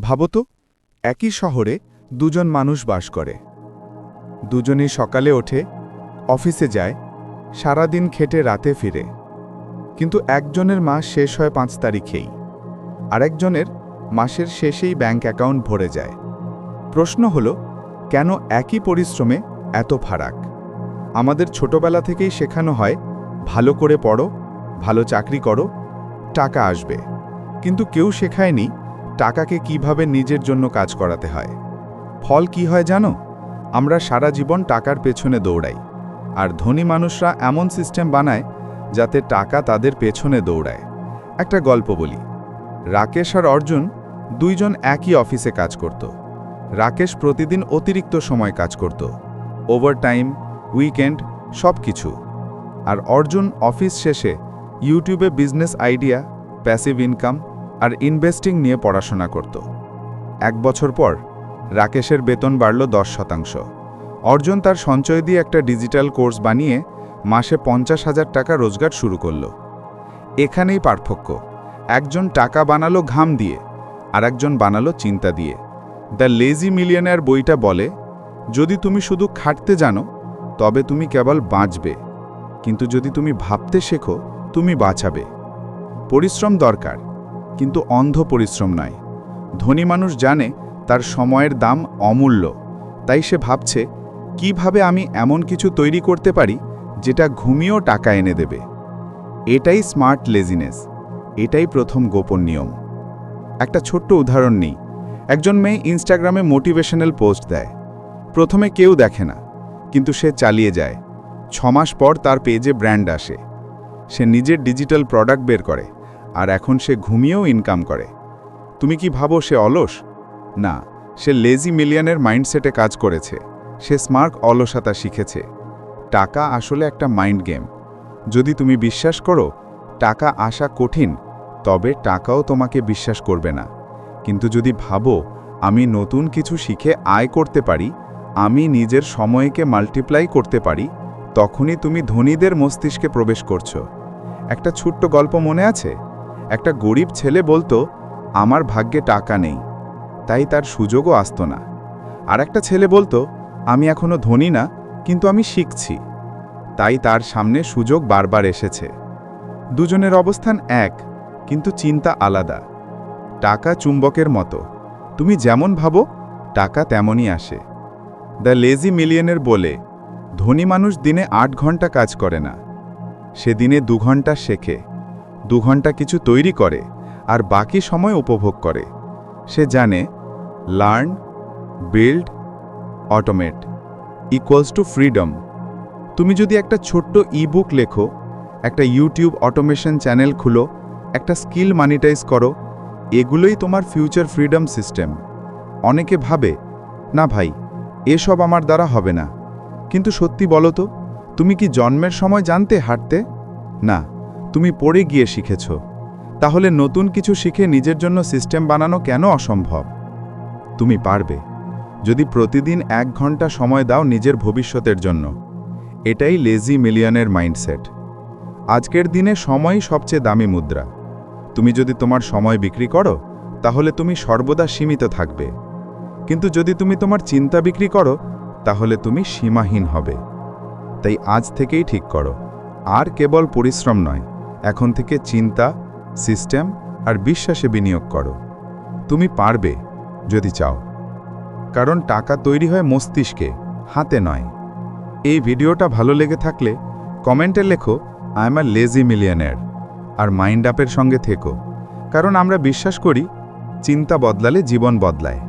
ভাবতো একই শহরে দুজন মানুষ বাস করে। দুজনেই সকালে ওঠে, অফিসে যায়, সারাদিন খেটে রাতে ফিরে। কিন্তু একজনের মাস শেষ হয় পাঁচ তারিখেই। আরেকজনের মাসের শেষেই ব্যাংক অ্যাকাউন্ট ভরে যায়। প্রশ্ন হলো, কেন একই পরিশ্রমে এত ফারাক? আমাদের ছোটবেলা থেকেই শেখানো হয়, ভালো করে পড়ো, ভালো চাকরি করো, টাকা আসবে। কিন্তু কেউ শেখায়নি টাকাকে কীভাবে নিজের জন্য কাজ করাতে হয়? ফল কি হয় জানো? আমরা সারা জীবন টাকার পেছনে দৌড়াই। আর ধনী মানুষরা এমন সিস্টেম বানায় যাতে টাকা তাদের পেছনে দৌড়ায়। একটা গল্প বলি। রাকেশ আর অর্জুন দুইজন একই অফিসে কাজ করত। রাকেশ প্রতিদিন অতিরিক্ত সময় কাজ করত। ওভারটাইম, উইকেন্ড সব কিছু আর অর্জুন অফিস শেষে ইউটিউবে বিজনেস আইডিয়া, প্যাসিভ ইনকাম আর ইনভেস্টিং নিয়ে পড়াশোনা করত। এক বছর পর, রাকেশের বেতন বাড়ল দশ শতাংশ। অর্জুন তার সঞ্চয় দিয়ে একটা ডিজিটাল কোর্স বানিয়ে মাসে পঞ্চাশ হাজার টাকা রোজগার শুরু করল। এখানেই পার্থক্য। একজন টাকা বানালো ঘাম দিয়ে, আর একজন বানালো চিন্তা দিয়ে। দ্য লেজি মিলিয়নার বইটা বলে, যদি তুমি শুধু খাটতে জানো, তবে তুমি কেবল বাঁচবে। কিন্তু যদি তুমি ভাবতে শেখো, তুমি বাঁচাবে। পরিশ্রম দরকার। কিন্তু অন্ধ পরিশ্রম নয় ধনী মানুষ জানে তার সময়ের দাম অমূল্য। তাই সে ভাবছে, কীভাবে আমি এমন কিছু তৈরি করতে পারি যেটা ঘুমিয়েও টাকা এনে দেবে? এটাই স্মার্ট লেজিনেস। এটাই প্রথম গোপন নিয়ম। একটা ছোট্ট উদাহরণ নেই। একজন মেয়ে ইনস্টাগ্রামে মোটিভেশনাল পোস্ট দেয়। প্রথমে কেউ দেখে না, কিন্তু সে চালিয়ে যায়। ছমাস পর তার পেজে ব্র্যান্ড আসে। সে নিজের ডিজিটাল প্রোডাক্ট বের করে। আর এখন সে ঘুমিয়েও ইনকাম করে। তুমি কি ভাবো সে অলস? না, সে লেজি মিলিয়নের মাইন্ডসেটে কাজ করেছে। সে স্মার্ক অলসতা শিখেছে। টাকা আসলে একটা মাইন্ড গেম যদি তুমি বিশ্বাস করো, টাকা আসা কঠিন, তবে টাকাও তোমাকে বিশ্বাস করবে না। কিন্তু যদি ভাবো, আমি নতুন কিছু শিখে আয় করতে পারি, আমি নিজের সময়কে মাল্টিপ্লাই করতে পারি, তখনই তুমি ধনীদের মস্তিষ্কে প্রবেশ করছ। একটা ছোট্ট গল্প মনে আছে? একটা গরিব ছেলে বলতো, আমার ভাগ্যে টাকা নেই, তাই তার সুযোগও আসতো না। আর একটা ছেলে বলতো, আমি এখনও ধনী না, কিন্তু আমি শিখছি। তাই তার সামনে সুযোগ বারবার এসেছে। দুজনের অবস্থান এক, কিন্তু চিন্তা আলাদা। টাকা চুম্বকের মতো। তুমি যেমন ভাবো, টাকা তেমনই আসে। দ্য লেজি মিলিয়নের বলে, ধনী মানুষ দিনে আট ঘণ্টা কাজ করে না। সে দিনে দু ঘণ্টা শেখে। দু ঘণ্টা কিছু তৈরি করে আর বাকি সময় উপভোগ করে। সে জানে learn build automate equals to freedom তুমি যদি একটা ছোট্ট ইবুক লেখো, একটা ইউটিউব অটোমেশন চ্যানেল খুলো, একটা স্কিল মানিটাইজ করো, এগুলোই তোমার ফিউচার ফ্রিডম সিস্টেম অনেকে ভাবে, না ভাই, এসব আমার দ্বারা হবে না। কিন্তু সত্যি বলো তো, তুমি কি জন্মের সময় জানতে হাঁটতে? না। তুমি পড়ে গিয়ে শিখেছ। তাহলে নতুন কিছু শিখে নিজের জন্য সিস্টেম বানানো কেন অসম্ভব? তুমি পারবে। যদি প্রতিদিন এক ঘণ্টা সময় দাও নিজের ভবিষ্যতের জন্য। এটাই লেজি মিলিয়নের মাইন্ডসেট আজকের দিনে সময়ই সবচেয়ে দামি মুদ্রা। তুমি যদি তোমার সময় বিক্রি করো, তাহলে তুমি সর্বদা সীমিত থাকবে। কিন্তু যদি তুমি তোমার চিন্তা বিক্রি করো, তাহলে তুমি সীমাহীন হবে। তাই আজ থেকেই ঠিক করো। আর কেবল পরিশ্রম নয়। এখন থেকে চিন্তা, সিস্টেম আর বিশ্বাসে বিনিয়োগ করো। তুমি পারবে যদি চাও। কারণ টাকা তৈরি হয় মস্তিষ্কে, হাতে নয়। এই ভিডিওটা ভালো লেগে থাকলে কমেন্টে লেখো আই এম আ লেজি মিলিয়নের আর মাইন্ড আপের সঙ্গে থেকো। কারণ আমরা বিশ্বাস করি, চিন্তা বদলালে জীবন বদলায়।